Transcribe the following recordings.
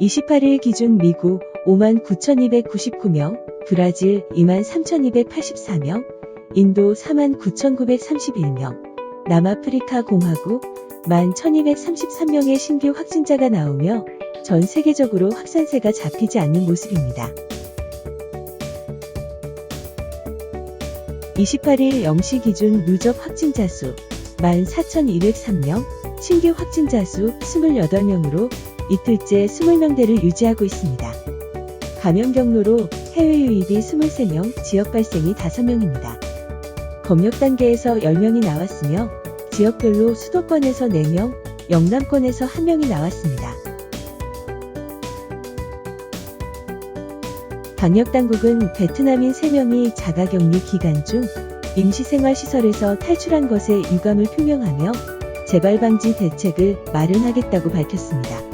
28일 기준 미국 59,299명, 브라질 23,284명, 인도 49,931명, 남아프리카 공화국 11,233명의 신규 확진자가 나오며 전 세계적으로 확산세가 잡히지 않는 모습입니다. 28일 0시 기준 누적 확진자 수 14,203명, 신규 확진자 수 28명으로 이틀째 20명대를 유지하고 있습니다. 감염 경로로 해외 유입이 23명, 지역 발생이 5명입니다. 검역 단계에서 10명이 나왔으며 지역별로 수도권에서 4명, 영남권에서 1명이 나왔습니다. 방역당국은 베트남인 3명이 자가격리 기간 중 임시생활시설에서 탈출한 것에 유감을 표명하며 재발 방지 대책을 마련하겠다고 밝혔습니다.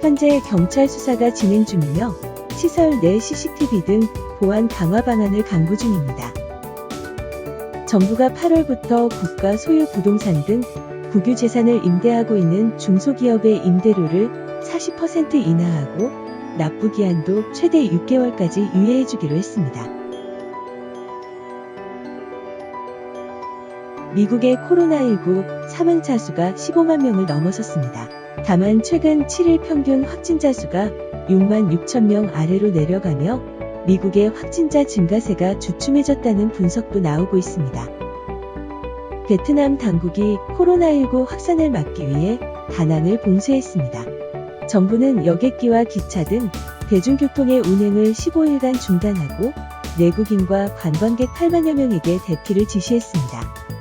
현재 경찰 수사가 진행 중이며 시설 내 CCTV 등 보안 강화 방안을 강구 중입니다. 정부가 8월부터 국가 소유 부동산 등 국유 재산을 임대하고 있는 중소기업의 임대료를 40% 인하하고 납부 기한도 최대 6개월까지 유예해 주기로 했습니다. 미국의 코로나19 사망자 수가 15만 명을 넘어섰습니다. 다만 최근 7일 평균 확진자 수가 6만 6천 명 아래로 내려가며 미국의 확진자 증가세가 주춤해졌다는 분석도 나오고 있습니다. 베트남 당국이 코로나19 확산을 막기 위해 다낭을 봉쇄했습니다. 정부는 여객기와 기차 등 대중교통의 운행을 15일간 중단하고 내국인과 관광객 8만여 명에게 대피를 지시했습니다.